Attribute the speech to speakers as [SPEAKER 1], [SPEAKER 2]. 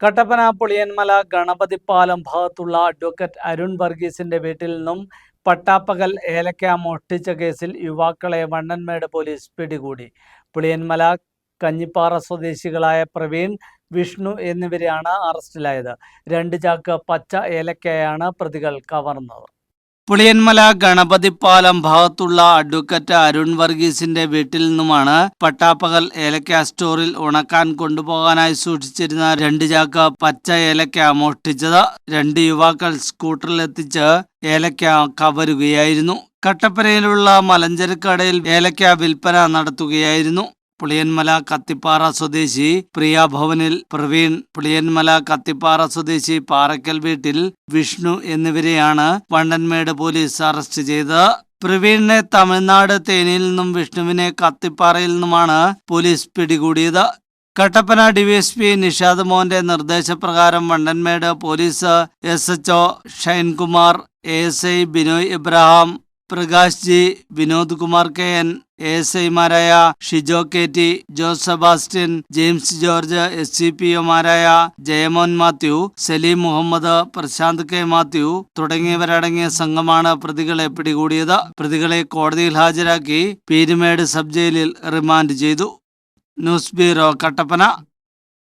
[SPEAKER 1] കട്ടപ്പന പുളിയന്മല ഗണപതിപ്പാലം ഭാഗത്തുള്ള അഡ്വക്കേറ്റ് അരുൺ വർഗീസിന്റെ വീട്ടിൽ നിന്നും പട്ടാപ്പകൽ ഏലക്ക മോഷ്ടിച്ച കേസിൽ യുവാക്കളെ വണ്ണൻമേട് പോലീസ് പിടികൂടി. പുളിയന്മല കഞ്ഞിപ്പാറ സ്വദേശികളായ പ്രവീൺ വിഷ്ണു എന്നിവരെയാണ് അറസ്റ്റിലായത്. രണ്ട് ചാക്ക് പച്ച ഏലക്കയാണ് പ്രതികൾ കവർന്നത്. പുളിയന്മല ഗണപതിപ്പാലം ഭാഗത്തുള്ള അഡ്വക്കറ്റ് അരുൺ വർഗീസിന്റെ വീട്ടിൽ നിന്നുമാണ് പട്ടാപ്പകൽ ഏലക്ക സ്റ്റോറിൽ ഉണക്കാൻ കൊണ്ടുപോകാനായി സൂക്ഷിച്ചിരുന്ന രണ്ട് ചാക്ക പച്ച ഏലക്ക മോഷ്ടിച്ചത്. രണ്ട് യുവാക്കൾ സ്കൂട്ടറിലെത്തിച്ച് ഏലക്ക കവരുകയായിരുന്നു. കട്ടപ്പനയിലുള്ള മലഞ്ചരക്കടയിൽ ഏലക്ക വിൽപ്പന നടത്തുകയായിരുന്നു. പുളിയന്മല കത്തിപ്പാറ സ്വദേശി പ്രിയ ഭവനിൽ പ്രവീൺ. പുളിയന്മല കത്തിപ്പാറ സ്വദേശി പാറക്കൽ വീട്ടിൽ വിഷ്ണു എന്നിവരെയാണ് വണ്ടൻമേട് പോലീസ് അറസ്റ്റ് ചെയ്തത് പ്രവീണിനെ തമിഴ്നാട് തേനിയിൽ നിന്നും വിഷ്ണുവിനെ കത്തിപ്പാറയിൽ നിന്നുമാണ് പോലീസ് പിടികൂടിയത്. കട്ടപ്പന ഡിവൈഎസ്പി നിഷാദ് മോഹന്റെ നിർദ്ദേശപ്രകാരം Vandanmedu police S H O Shinekumar A S I Binoy Ibraham Prakash G Vinod Kumar K N S ഐമാരായ Shijo K T Jose Sebastian James George S C P ഒമാരായ Jayamon Mathew Saleem Muhammad Prashanth K Mathew തുടങ്ങിയവരടങ്ങിയ സംഘമാണ് പ്രതികളെ പിടികൂടിയത്. പ്രതികളെ കോടതിയിൽ ഹാജരാക്കി Peermade sub ജയിലിൽ remand ചെയ്തു. News bureau Kattappana.